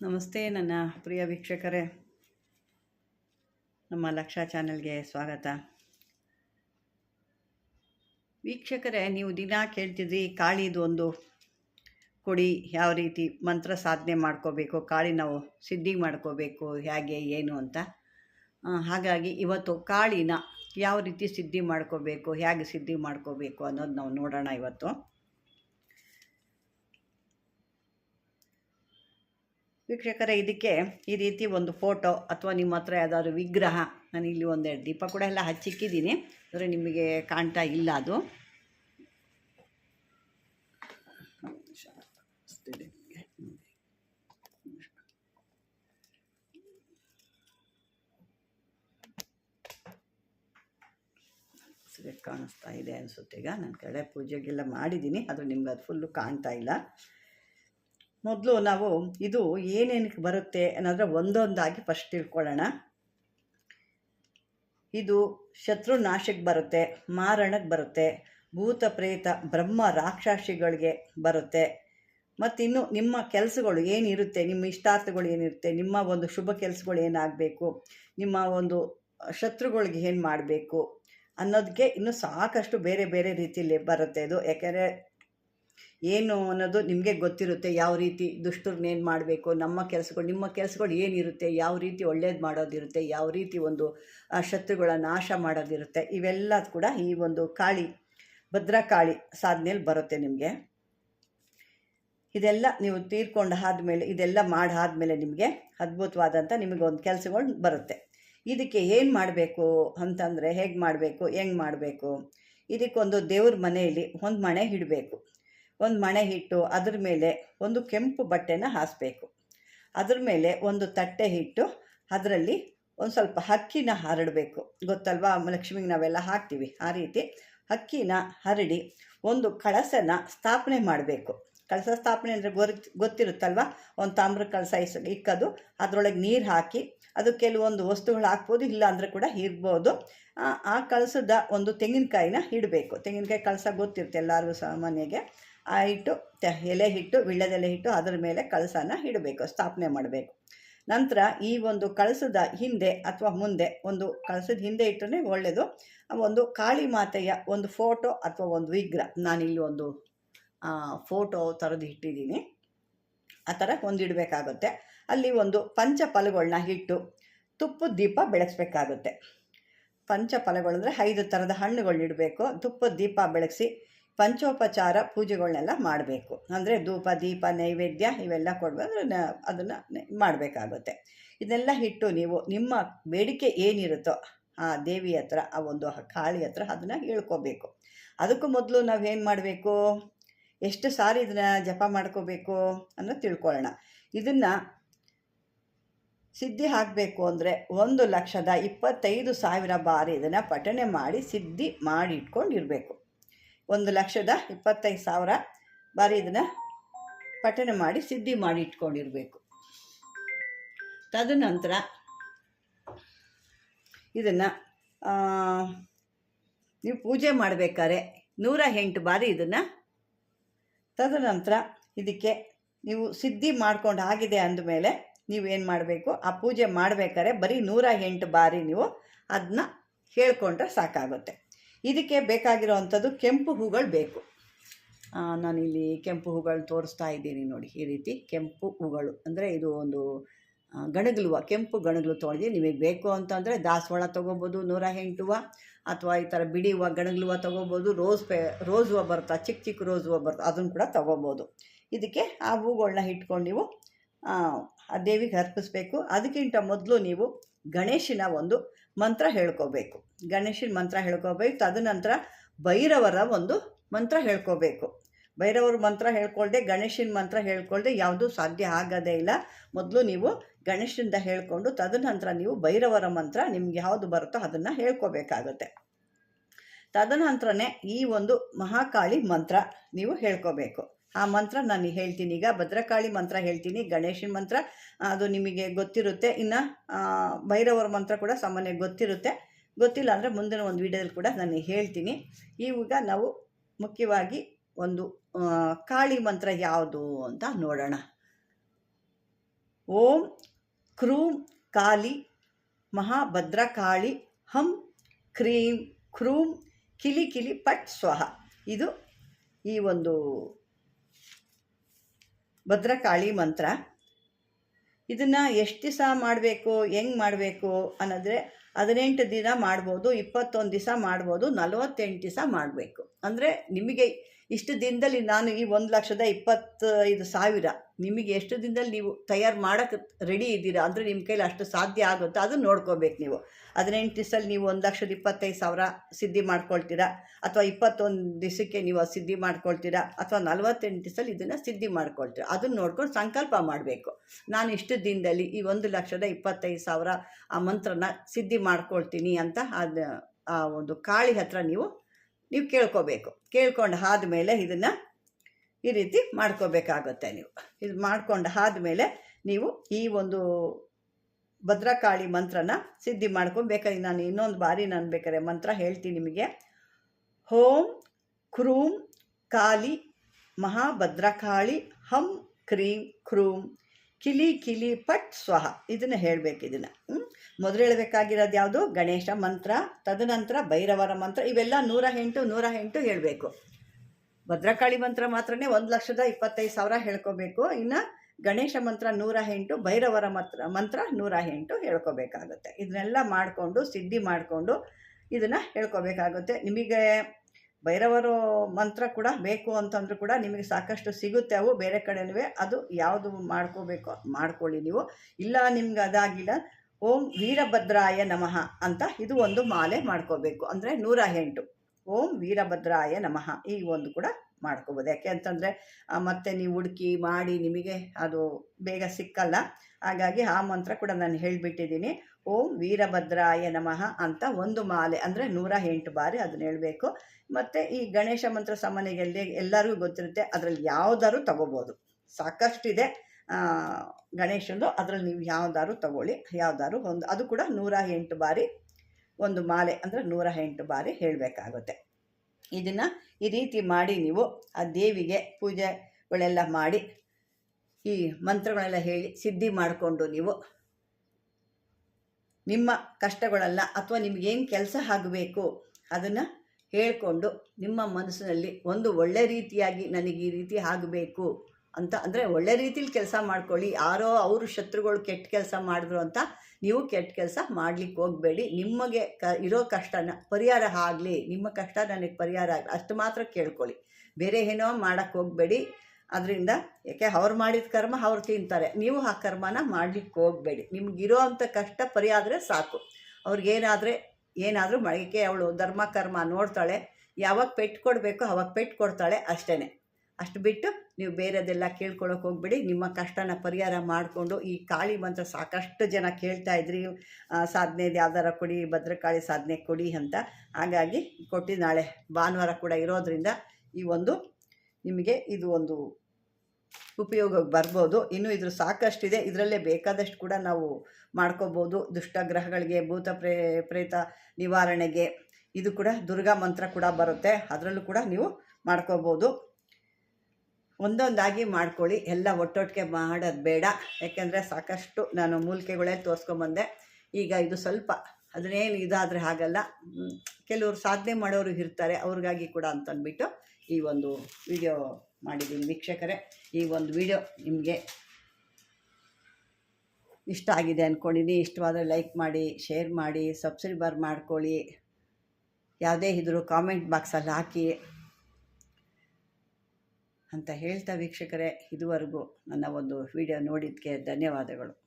ನಮಸ್ತೆ ನನ್ನ ಪ್ರಿಯ ವೀಕ್ಷಕರೇ. ನಮ್ಮ ಲಕ್ಷ ಚಾನೆಲ್ಗೆ ಸ್ವಾಗತ. ವೀಕ್ಷಕರೇ, ನೀವು ದಿನ ಕೇಳ್ತಿದ್ರಿ, ಕಾಳಿದು ಒಂದು ಕೊಡಿ, ಯಾವ ರೀತಿ ಮಂತ್ರ ಸಾಧನೆ ಮಾಡ್ಕೋಬೇಕು, ಕಾಳಿ ನಾವು ಸಿದ್ಧಿ ಮಾಡ್ಕೋಬೇಕು, ಹೇಗೆ, ಏನು ಅಂತ. ಹಾಗಾಗಿ ಇವತ್ತು ಕಾಳಿನ ಯಾವ ರೀತಿ ಸಿದ್ಧಿ ಮಾಡ್ಕೋಬೇಕು, ಹೇಗೆ ಸಿದ್ಧಿ ಮಾಡ್ಕೋಬೇಕು ಅನ್ನೋದು ನಾವು ನೋಡೋಣ ಇವತ್ತು. ವೀಕ್ಷಕರೇ, ಇದಕ್ಕೆ ಈ ರೀತಿ ಒಂದು ಫೋಟೋ ಅಥವಾ ನಿಮ್ಮ ಹತ್ರ ಯಾವುದಾದ್ರು ವಿಗ್ರಹ, ನಾನು ಇಲ್ಲಿ ಒಂದೆರಡು ದೀಪ ಕೂಡ ಎಲ್ಲ ಹಚ್ಚಿಕ್ಕಿದ್ದೀನಿ ಅಂದರೆ ನಿಮಗೆ ಕಾಣ್ತಾ ಇಲ್ಲ ಅದು. ಕಾಣಿಸ್ತಾ ಇದೆ ಅನಿಸುತ್ತೆ. ಈಗ ನಾನು ಕಡೆ ಪೂಜೆಗೆಲ್ಲ ಮಾಡಿದ್ದೀನಿ. ಅದು ನಿಮ್ಗೆ ಅದು ಫುಲ್ಲು ಕಾಣ್ತಾ ಇಲ್ಲ. ಮೊದಲು ನಾವು ಇದು ಏನೇನಕ್ಕೆ ಬರುತ್ತೆ ಅನ್ನೋದ್ರೆ ಒಂದೊಂದಾಗಿ ಫಸ್ಟ್ ತಿಳ್ಕೊಳ್ಳೋಣ. ಇದು ಶತ್ರು ನಾಶಕ್ಕೆ ಬರುತ್ತೆ, ಮಾರಣಕ್ಕೆ ಬರುತ್ತೆ ಭೂತ ಪ್ರೇತ ಬ್ರಹ್ಮ ರಾಕ್ಷಸಿಗಳಿಗೆ ಬರುತ್ತೆ. ಮತ್ತಿನ್ನು ನಿಮ್ಮ ಕೆಲಸಗಳು ಏನಿರುತ್ತೆ, ನಿಮ್ಮ ಇಷ್ಟಾರ್ಥಗಳು ಏನಿರುತ್ತೆ, ನಿಮ್ಮ ಒಂದು ಶುಭ ಕೆಲಸಗಳು ಏನಾಗಬೇಕು, ನಿಮ್ಮ ಒಂದು ಶತ್ರುಗಳಿಗೆ ಏನು ಮಾಡಬೇಕು ಅನ್ನೋದಕ್ಕೆ ಇನ್ನೂ ಸಾಕಷ್ಟು ಬೇರೆ ಬೇರೆ ರೀತಿಯಲ್ಲಿ ಬರುತ್ತೆ ಇದು ಯಾಕೆಂದರೆ ಏನು ಅನ್ನೋದು ನಿಮಗೆ ಗೊತ್ತಿರುತ್ತೆ. ಯಾವ ರೀತಿ ದುಷ್ಟರನ್ನೇನು ಮಾಡಬೇಕು, ನಮ್ಮ ಕೆಲಸಗಳು, ನಿಮ್ಮ ಕೆಲಸಗಳು ಏನಿರುತ್ತೆ, ಯಾವ ರೀತಿ ಒಳ್ಳೇದು ಮಾಡೋದಿರುತ್ತೆ, ಯಾವ ರೀತಿ ಒಂದು ಶತ್ರುಗಳ ನಾಶ ಮಾಡೋದಿರುತ್ತೆ, ಇವೆಲ್ಲ ಕೂಡ ಈ ಒಂದು ಕಾಳಿ, ಭದ್ರಕಾಳಿ ಸಾಧನೆಯಲ್ಲಿ ಬರುತ್ತೆ ನಿಮಗೆ. ಇದೆಲ್ಲ ನೀವು ತೀರ್ಕೊಂಡು ಆದಮೇಲೆ ಇದೆಲ್ಲ ಮಾಡಾದ್ಮೇಲೆ ನಿಮಗೆ ಅದ್ಭುತವಾದಂಥ ನಿಮಗೆ ಒಂದು ಕೆಲಸಗಳು ಬರುತ್ತೆ. ಇದಕ್ಕೆ ಏನು ಮಾಡಬೇಕು ಅಂತಂದರೆ, ಹೇಗೆ ಮಾಡಬೇಕು, ಹೆಂಗೆ ಮಾಡಬೇಕು, ಇದಕ್ಕೊಂದು ದೇವ್ರ ಮನೆಯಲ್ಲಿ ಒಂದು ಮನೆ ಇಡಬೇಕು. ಒಂದು ಮಣೆ ಹಿಟ್ಟು, ಅದ್ರ ಮೇಲೆ ಒಂದು ಕೆಂಪು ಬಟ್ಟೆನ ಹಾಸಬೇಕು. ಅದ್ರ ಮೇಲೆ ಒಂದು ತಟ್ಟೆ ಹಿಟ್ಟು, ಅದರಲ್ಲಿ ಒಂದು ಸ್ವಲ್ಪ ಅಕ್ಕಿನ ಹರಡಬೇಕು. ಗೊತ್ತಲ್ವಾ? ಲಕ್ಷ್ಮಿಗೆ ನಾವೆಲ್ಲ ಹಾಕ್ತೀವಿ ಆ ರೀತಿ. ಅಕ್ಕಿನ ಹರಡಿ ಒಂದು ಕಳಸನ ಸ್ಥಾಪನೆ ಮಾಡಬೇಕು. ಕಳಸ ಸ್ಥಾಪನೆ ಅಂದರೆ ಗೊರ್, ಗೊತ್ತಿರುತ್ತಲ್ವ? ಒಂದು ತಾಮ್ರ ಕಳಸ ಇಸ್, ಇಕ್ಕೋದು, ಅದರೊಳಗೆ ನೀರು ಹಾಕಿ ಅದು ಕೆಲವೊಂದು ವಸ್ತುಗಳು ಹಾಕ್ಬೋದು, ಇಲ್ಲ ಅಂದರೆ ಕೂಡ ಇರ್ಬೋದು ಆ ಕಳಸದ ಒಂದು ತೆಂಗಿನಕಾಯಿನ ಇಡಬೇಕು. ತೆಂಗಿನಕಾಯಿ ಕಳಸ ಗೊತ್ತಿರುತ್ತೆ ಎಲ್ಲರಿಗೂ ಸಾಮಾನ್ಯಗೆ. ಆ ಇಟ್ಟು ತ ಎಲೆ ಹಿಟ್ಟು ವಿಳ್ಯದೆಲೆ ಹಿಟ್ಟು ಅದರ ಮೇಲೆ ಕಳಸನ ಇಡಬೇಕು, ಸ್ಥಾಪನೆ ಮಾಡಬೇಕು. ನಂತರ ಈ ಒಂದು ಕಳಸದ ಹಿಂದೆ ಅಥವಾ ಮುಂದೆ ಒಂದು ಕಳಸದ ಹಿಂದೆ ಇಟ್ಟರೆ ಒಳ್ಳೆಯದು ಒಂದು ಕಾಳಿ ಮಾತೆಯ ಒಂದು ಫೋಟೋ ಅಥವಾ ಒಂದು ವಿಗ್ರಹ, ನಾನಿಲ್ಲಿ ಒಂದು ಫೋಟೋ ಥರದ್ದು ಇಟ್ಟಿದ್ದೀನಿ. ಆ ಥರ ಒಂದು ಇಡಬೇಕಾಗುತ್ತೆ ಅಲ್ಲಿ ಒಂದು ಪಂಚಫಲಗಳನ್ನ ಇಟ್ಟು ತುಪ್ಪದ ದೀಪ ಬೆಳೆಸಬೇಕಾಗುತ್ತೆ ಪಂಚ ಫಲಗಳು ಐದು ಥರದ ಹಣ್ಣುಗಳನ್ನ ಇಡಬೇಕು. ತುಪ್ಪದ ದೀಪ ಬೆಳಗಿಸಿ ಪಂಚೋಪಚಾರ ಪೂಜೆಗಳನ್ನೆಲ್ಲ ಮಾಡಬೇಕು. ಅಂದರೆ ಧೂಪ, ದೀಪ, ನೈವೇದ್ಯ ಇವೆಲ್ಲ ಕೊಡಬೇಕು. ಅಂದರೆ ಅದನ್ನು ಮಾಡಬೇಕಾಗುತ್ತೆ. ಇದೆಲ್ಲ ಇಟ್ಟು ನೀವು ನಿಮ್ಮ ಬೇಡಿಕೆ ಏನಿರುತ್ತೋ ಆ ದೇವಿ ಹತ್ರ, ಆ ಒಂದು ಕಾಳಿ ಹತ್ರ ಅದನ್ನು ಹೇಳ್ಕೋಬೇಕು. ಅದಕ್ಕೂ ಮೊದಲು ನಾವು ಏನು ಮಾಡಬೇಕು? ಎಷ್ಟು ಸಾರಿ ಇದನ್ನು ಜಪ ಮಾಡ್ಕೋಬೇಕು ಅನ್ನೋದು ತಿಳ್ಕೊಳ್ಳೋಣ ಇದನ್ನು ಸಿದ್ಧಿ ಹಾಕಬೇಕು ಅಂದರೆ ಒಂದು ಲಕ್ಷದ ಇಪ್ಪತ್ತೈದು ಸಾವಿರ ಬಾರಿ ಇದನ್ನು ಪಠಣೆ ಮಾಡಿ ಸಿದ್ಧಿ ಮಾಡಿ ಇಟ್ಕೊಂಡಿರಬೇಕು. ಒಂದು ಲಕ್ಷದ ಇಪ್ಪತ್ತೈದು ಸಾವಿರ ಬಾರಿ ಇದನ್ನು ಪಠಣೆ ಮಾಡಿ ಸಿದ್ಧಿ ಮಾಡಿ ಇಟ್ಕೊಂಡಿರಬೇಕು. ತದನಂತರ ಇದನ್ನು ನೀವು ಪೂಜೆ ಮಾಡಬೇಕಾದ್ರೆ ನೂರ ಎಂಟು ಬಾರಿ ಇದನ್ನು ತದನಂತರ ಇದಕ್ಕೆ ನೀವು ಸಿದ್ಧಿ ಮಾಡ್ಕೊಂಡು ಆಗಿದೆ ಅಂದಮೇಲೆ ನೀವೇನು ಮಾಡಬೇಕು? ಆ ಪೂಜೆ ಮಾಡಬೇಕಾದ್ರೆ ಬರೀ ನೂರ ಎಂಟು ಬಾರಿ ನೀವು ಅದನ್ನ ಹೇಳ್ಕೊಂಡ್ರೆ ಸಾಕಾಗುತ್ತೆ. ಇದಕ್ಕೆ ಬೇಕಾಗಿರೋವಂಥದ್ದು ಕೆಂಪು ಹೂಗಳು ಬೇಕು. ನಾನಿಲ್ಲಿ ಕೆಂಪು ಹೂಗಳು ತೋರಿಸ್ತಾ ಇದ್ದೀನಿ ನೋಡಿ, ಈ ರೀತಿ ಕೆಂಪು ಹೂಗಳು. ಅಂದರೆ ಇದು ಒಂದು ಗಣಗಲುವ, ಕೆಂಪು ಗಣಗಲು ತೊಗೊಂಡಿದ್ದೀನಿ ನಿಮಗೆ ಬೇಕು ಅಂತಂದರೆ ದಾಸವಾಳ ತೊಗೋಬೋದು, ನೂರ ಎಂಟುವ, ಅಥವಾ ಈ ಥರ ಬಿಡಿ ಹೂವು ಗಣಗಲುವ ತೊಗೋಬೋದು, ರೋಸ್ ಪೇ, ರೋಸ್ ಹೂವು ಬರುತ್ತಾ, ಚಿಕ್ಕ ಚಿಕ್ಕ ರೋಸ್ ಹೂವು ಬರ್ತಾ ಅದನ್ನು ಕೂಡ ತೊಗೋಬೋದು. ಇದಕ್ಕೆ ಆ ಹೂಗಳನ್ನ ಇಟ್ಕೊಂಡು ನೀವು ಆ ದೇವಿಗೆ ಅರ್ಪಿಸ್ಬೇಕು. ಅದಕ್ಕಿಂತ ಮೊದಲು ನೀವು ಗಣೇಶನ ಒಂದು ಮಂತ್ರ ಹೇಳ್ಕೋಬೇಕು. ಗಣೇಶನ ಮಂತ್ರ ಹೇಳ್ಕೋಬೇಕು. ತದನಂತರ ಭೈರವರ ಒಂದು ಮಂತ್ರ ಹೇಳ್ಕೋಬೇಕು. ಭೈರವರ ಮಂತ್ರ ಹೇಳ್ಕೊಳ್ದೆ, ಗಣೇಶನ ಮಂತ್ರ ಹೇಳ್ಕೊಳ್ದೆ ಯಾವುದೂ ಸಾಧ್ಯ ಆಗೋದೇ ಇಲ್ಲ. ಮೊದಲು ನೀವು ಗಣೇಶನಿಂದ ಹೇಳ್ಕೊಂಡು ತದನಂತರ ನೀವು ಭೈರವರ ಮಂತ್ರ ನಿಮ್ಗೆ ಯಾವುದು ಬರುತ್ತೋ ಅದನ್ನು ಹೇಳ್ಕೋಬೇಕಾಗುತ್ತೆ. ತದನಂತರನೇ ಈ ಒಂದು ಮಹಾಕಾಳಿ ಮಂತ್ರ ನೀವು ಹೇಳ್ಕೋಬೇಕು. ಆ ಮಂತ್ರ ನಾನು ಹೇಳ್ತೀನಿ. ಈಗ ಭದ್ರಕಾಳಿ ಮಂತ್ರ ಹೇಳ್ತೀನಿ, ಗಣೇಶನ ಮಂತ್ರ, ಅದು ನಿಮಗೆ ಗೊತ್ತಿರುತ್ತೆ. ಇನ್ನು ಭೈರವರ ಮಂತ್ರ ಕೂಡ ಸಾಮಾನ್ಯ ಗೊತ್ತಿರುತ್ತೆ. ಗೊತ್ತಿಲ್ಲ ಅಂದರೆ ಮುಂದಿನ ಒಂದು ವಿಡಿಯೋದಲ್ಲಿ ಕೂಡ ನಾನು ಹೇಳ್ತೀನಿ. ಈಗ ನಾವು ಮುಖ್ಯವಾಗಿ ಒಂದು ಕಾಳಿ ಮಂತ್ರ ಯಾವುದು ಅಂತ ನೋಡೋಣ. ಓಂ ಕ್ರೂಂ ಕಾಲಿ ಮಹಾಭದ್ರಕಾಳಿ ಹಂ ಕ್ರೀಂ ಕ್ರೂಂ ಕಿಲಿ ಕಿಲಿ ಪಟ್ ಸ್ವಹ. ಇದು ಈ ಒಂದು ಭದ್ರಕಾಳಿ ಮಂತ್ರ. ಇದನ್ನು ಎಷ್ಟು ದಿವಸ ಮಾಡಬೇಕು, ಹೆಂಗೆ ಮಾಡಬೇಕು ಅನ್ನೋದ್ರೆ ಹದಿನೆಂಟು ದಿನ ಮಾಡ್ಬೋದು, ಇಪ್ಪತ್ತೊಂದು ದಿವಸ ಮಾಡ್ಬೋದು, ನಲವತ್ತೆಂಟು ದಿವಸ ಮಾಡಬೇಕು. ಅಂದರೆ ನಿಮಗೆ ಇಷ್ಟು ದಿನದಲ್ಲಿ ನಾನು ಈ ಒಂದು ಲಕ್ಷದ ಇಪ್ಪತ್ತೈದು ಸಾವಿರ ನಿಮಗೆ ಎಷ್ಟು ದಿನದಲ್ಲಿ ನೀವು ತಯಾರು ಮಾಡೋಕ್ಕೆ ರೆಡಿ ಇದ್ದೀರಾ ಅಂದರೆ ನಿಮ್ಮ ಕೈಲಿ ಅಷ್ಟು ಸಾಧ್ಯ ಆಗುತ್ತೆ, ಅದನ್ನು ನೋಡ್ಕೋಬೇಕು ನೀವು. ಹದಿನೆಂಟು ದಿವಸದಲ್ಲಿ ನೀವು ಒಂದು ಲಕ್ಷದ ಇಪ್ಪತ್ತೈದು ಸಾವಿರ ಸಿದ್ಧಿ ಮಾಡ್ಕೊಳ್ತೀರಾ? ಅಥವಾ ಇಪ್ಪತ್ತೊಂದು ದಿವಸಕ್ಕೆ ನೀವು ಸಿದ್ಧಿ ಮಾಡ್ಕೊಳ್ತೀರಾ? ಅಥವಾ ನಲವತ್ತೆಂಟು ದಿವಸದಲ್ಲಿ ಇದನ್ನು ಸಿದ್ಧಿ ಮಾಡ್ಕೊಳ್ತೀರಾ? ಅದನ್ನು ನೋಡ್ಕೊಂಡು ಸಂಕಲ್ಪ ಮಾಡಬೇಕು. ನಾನು ಇಷ್ಟು ದಿನದಲ್ಲಿ ಈ ಒಂದು ಲಕ್ಷದ ಇಪ್ಪತ್ತೈದು ಸಾವಿರ ಆ ಮಂತ್ರನ ಸಿದ್ಧಿ ಮಾಡ್ಕೊಳ್ತೀನಿ ಅಂತ ಅದು, ಆ ಒಂದು ಕಾಳಿ ಹತ್ರ ನೀವು ನೀವು ಕೇಳ್ಕೋಬೇಕು. ಕೇಳ್ಕೊಂಡು ಆದಮೇಲೆ ಇದನ್ನು ಈ ರೀತಿ ಮಾಡ್ಕೋಬೇಕಾಗುತ್ತೆ ನೀವು. ಇದು ಮಾಡ್ಕೊಂಡು ಆದಮೇಲೆ ನೀವು ಈ ಒಂದು ಭದ್ರಕಾಳಿ ಮಂತ್ರನ ಸಿದ್ಧಿ ಮಾಡ್ಕೊಬೇಕಾಗಿ ನಾನು ಇನ್ನೊಂದು ಬಾರಿ ನಾನು ಬೇಕಾದ್ರೆ ಮಂತ್ರ ಹೇಳ್ತೀನಿ ನಿಮಗೆ. ಹೋಂ ಕ್ರೂಂ ಕಾಲಿ ಮಹಾಭದ್ರಕಾಳಿ ಹಂ ಕ್ರೀಂ ಕ್ರೂಂ ಕಿಲಿ ಕಿಲಿ ಪಟ್ ಸ್ವಹ. ಇದನ್ನು ಹೇಳಬೇಕು ಇದನ್ನು. ಮೊದಲು ಹೇಳಬೇಕಾಗಿರೋದು ಯಾವುದು? ಗಣೇಶ ಮಂತ್ರ, ತದನಂತರ ಭೈರವರ ಮಂತ್ರ, ಇವೆಲ್ಲ ನೂರ ಎಂಟು ನೂರ ಎಂಟು ಹೇಳಬೇಕು. ಭದ್ರಕಾಳಿ ಮಂತ್ರ ಮಾತ್ರನೇ ಒಂದು ಲಕ್ಷದ ಇಪ್ಪತ್ತೈದು ಸಾವಿರ ಹೇಳ್ಕೋಬೇಕು. ಇನ್ನು ಗಣೇಶ ಮಂತ್ರ ನೂರ ಎಂಟು, ಭೈರವರ ಮಂತ್ರ ಮಂತ್ರ ನೂರ ಎಂಟು ಹೇಳ್ಕೋಬೇಕಾಗುತ್ತೆ. ಇದನ್ನೆಲ್ಲ ಮಾಡಿಕೊಂಡು, ಸಿದ್ಧಿ ಮಾಡಿಕೊಂಡು ಇದನ್ನು ಹೇಳ್ಕೋಬೇಕಾಗುತ್ತೆ. ನಿಮಗೆ ಭೈರವರು ಮಂತ್ರ ಕೂಡ ಬೇಕು ಅಂತಂದ್ರೂ ಕೂಡ ನಿಮಗೆ ಸಾಕಷ್ಟು ಸಿಗುತ್ತೆ ಅವು ಬೇರೆ ಕಡೆನೂ. ಅದು ಯಾವುದು ಮಾಡ್ಕೋಬೇಕು ಮಾಡ್ಕೊಳ್ಳಿ ನೀವು. ಇಲ್ಲ ನಿಮ್ಗೆ ಅದಾಗಿಲ್ಲ. ಓಂ ವೀರಭದ್ರಾಯ ನಮಃ ಅಂತ ಇದು ಒಂದು ಮಾಲೆ ಮಾಡ್ಕೋಬೇಕು. ಅಂದರೆ ನೂರ ಎಂಟು. ಓಂ ವೀರಭದ್ರಾಯ ನಮಃ ಈ ಒಂದು ಕೂಡ ಮಾಡ್ಕೋಬೋದು. ಯಾಕೆ ಅಂತಂದರೆ ಮತ್ತೆ ನೀವು ಹುಡುಕಿ ಮಾಡಿ ನಿಮಗೆ ಅದು ಬೇಗ ಸಿಕ್ಕಲ್ಲ. ಹಾಗಾಗಿ ಆ ಮಂತ್ರ ಕೂಡ ನಾನು ಹೇಳಿಬಿಟ್ಟಿದ್ದೀನಿ. ಓಂ ವೀರಭದ್ರಾಯ ನಮಃ ಅಂತ ಒಂದು ಮಾಲೆ, ಅಂದರೆ ನೂರ ಎಂಟು ಬಾರಿ ಅದನ್ನ ಹೇಳಬೇಕು. ಮತ್ತು ಈ ಗಣೇಶ ಮಂತ್ರ ಸಾಮಾನ್ಯಗಳಲ್ಲಿ ಎಲ್ಲರಿಗೂ ಗೊತ್ತಿರುತ್ತೆ, ಅದರಲ್ಲಿ ಯಾವುದಾದ್ರು ತಗೋಬೋದು. ಸಾಕಷ್ಟಿದೆ. ಗಣೇಶಂದು ಅದರಲ್ಲಿ ನೀವು ಯಾವ್ದಾದ್ರು ತಗೊಳ್ಳಿ, ಯಾವ್ದಾದ್ರು ಒಂದು, ಅದು ಕೂಡ ನೂರ ಎಂಟು ಬಾರಿ ಒಂದು ಮಾಲೆ, ಅಂದರೆ ನೂರ ಎಂಟು ಬಾರಿ ಹೇಳಬೇಕಾಗುತ್ತೆ. ಇದನ್ನು ಈ ರೀತಿ ಮಾಡಿ ನೀವು ಆ ದೇವಿಗೆ ಪೂಜೆಗಳೆಲ್ಲ ಮಾಡಿ ಈ ಮಂತ್ರಗಳೆಲ್ಲ ಹೇಳಿ ಸಿದ್ಧಿ ಮಾಡಿಕೊಂಡು ನೀವು ನಿಮ್ಮ ಕಷ್ಟಗಳೆಲ್ಲ ಅಥವಾ ನಿಮಗೇನು ಕೆಲಸ ಆಗಬೇಕು ಅದನ್ನು ಹೇಳಿಕೊಂಡು ನಿಮ್ಮ ಮನಸ್ಸಿನಲ್ಲಿ ಒಂದು ಒಳ್ಳೆ ರೀತಿಯಾಗಿ ನನಗೆ ಈ ರೀತಿ ಆಗಬೇಕು ಅಂತ, ಅಂದರೆ ಒಳ್ಳೆ ರೀತಿಲಿ ಕೆಲಸ ಮಾಡ್ಕೊಳ್ಳಿ. ಯಾರೋ ಅವರು ಶತ್ರುಗಳು ಕೆಟ್ಟ ಕೆಲಸ ಮಾಡಿದ್ರು ಅಂತ ನೀವು ಕೆಟ್ಟ ಕೆಲಸ ಮಾಡಲಿಕ್ಕೆ ಹೋಗಬೇಡಿ. ನಿಮಗೆ ಕ, ಇರೋ ಕಷ್ಟನ, ಪರಿಹಾರ ಆಗಲಿ. ನಿಮ್ಮ ಕಷ್ಟ ನನಗೆ ಪರಿಹಾರ ಆಗಲಿ. ಅಷ್ಟು ಮಾತ್ರ ಕೇಳ್ಕೊಳ್ಳಿ. ಬೇರೆ ಏನೋ ಮಾಡೋಕ್ಕೆ ಹೋಗಬೇಡಿ. ಅದರಿಂದ ಯಾಕೆ ಅವ್ರು ಮಾಡಿದ ಕರ್ಮ ಅವ್ರು ತಿಂತಾರೆ. ನೀವು ಆ ಕರ್ಮನ ಮಾಡಲಿಕ್ಕೆ ಹೋಗಬೇಡಿ. ನಿಮ್ಗಿರೋ ಅಂಥ ಕಷ್ಟ ಪರಿಹಾರ ಸಾಕು. ಅವ್ರಿಗೇನಾದರೆ ಏನಾದರೂ ಮಳಿಗೆ ಅವಳು ಧರ್ಮ, ಕರ್ಮ ನೋಡ್ತಾಳೆ. ಯಾವಾಗ ಪೆಟ್ಟು ಕೊಡಬೇಕು ಅವಾಗ ಪೆಟ್ಟು ಕೊಡ್ತಾಳೆ ಅಷ್ಟೇ ಅಷ್ಟು ಬಿಟ್ಟು ನೀವು ಬೇರೆದೆಲ್ಲ ಕೇಳ್ಕೊಳಕ್ಕೆ ಹೋಗ್ಬಿಡಿ. ನಿಮ್ಮ ಕಷ್ಟನ ಪರಿಹಾರ ಮಾಡಿಕೊಂಡು ಈ ಕಾಳಿ ಮಂತ್ರ ಸಾಕಷ್ಟು ಜನ ಕೇಳ್ತಾ ಇದ್ರಿ. ಸಾಧನೆ ಯಾವ್ದಾರ ಕೊಡಿ, ಭದ್ರಕಾಳಿ ಸಾಧನೆ ಕೊಡಿ ಅಂತ. ಹಾಗಾಗಿ ಕೊಟ್ಟು ನಾಳೆ ಭಾನುವಾರ ಕೂಡ ಇರೋದ್ರಿಂದ ಈ ಒಂದು ನಿಮಗೆ ಇದು ಒಂದು ಉಪಯೋಗಕ್ಕೆ ಬರ್ಬೋದು. ಇನ್ನು ಇದ್ರ ಸಾಕಷ್ಟಿದೆ. ಇದರಲ್ಲೇ ಬೇಕಾದಷ್ಟು ಕೂಡ ನಾವು ಮಾಡ್ಕೋಬೋದು. ದುಷ್ಟಗ್ರಹಗಳಿಗೆ ಭೂತ ಪ್ರೇ, ಪ್ರೇತ ನಿವಾರಣೆಗೆ ಇದು ಕೂಡ ದುರ್ಗಾ ಮಂತ್ರ ಕೂಡ ಬರುತ್ತೆ. ಅದರಲ್ಲೂ ಕೂಡ ನೀವು ಮಾಡ್ಕೋಬೋದು. ಒಂದೊಂದಾಗಿ ಮಾಡ್ಕೊಳ್ಳಿ. ಎಲ್ಲ ಒಟ್ಟೊಟ್ಟಿಗೆ ಮಾಡೋದು ಬೇಡ. ಯಾಕೆಂದರೆ ಸಾಕಷ್ಟು ನಾನು ಮೂಲಿಕೆಗಳೇ ತೋರಿಸ್ಕೊಂಬಂದೆ. ಈಗ ಇದು ಸ್ವಲ್ಪ ಅದನ್ನೇನು ಇದಾದರೆ ಆಗಲ್ಲ ಕೆಲವರು ಸಾಧನೆ ಮಾಡೋರು ಇರ್ತಾರೆ. ಅವ್ರಿಗಾಗಿ ಕೂಡ ಅಂತಂದ್ಬಿಟ್ಟು ಈ ಒಂದು ವಿಡಿಯೋ ಮಾಡಿದ್ದೀನಿ ವೀಕ್ಷಕರೇ. ಈ ಒಂದು ವಿಡಿಯೋ ನಿಮಗೆ ಇಷ್ಟ ಆಗಿದೆ ಅಂದ್ಕೊಂಡಿದ್ದೀನಿ ಇಷ್ಟವಾದರೆ ಲೈಕ್ ಮಾಡಿ, ಶೇರ್ ಮಾಡಿ, ಸಬ್ಸ್ಕ್ರೈಬರ್ ಮಾಡ್ಕೊಳ್ಳಿ. ಯಾವುದೇ ಇದ್ರೂ ಕಾಮೆಂಟ್ ಬಾಕ್ಸಲ್ಲಿ ಹಾಕಿ. ಅಂತ ಹೇಳ್ತಾ ವೀಕ್ಷಕರೇ ಇದುವರೆಗೂ ನನ್ನ ಒಂದು ವಿಡಿಯೋ ನೋಡಿದ್ದಕ್ಕೆ ಧನ್ಯವಾದಗಳು.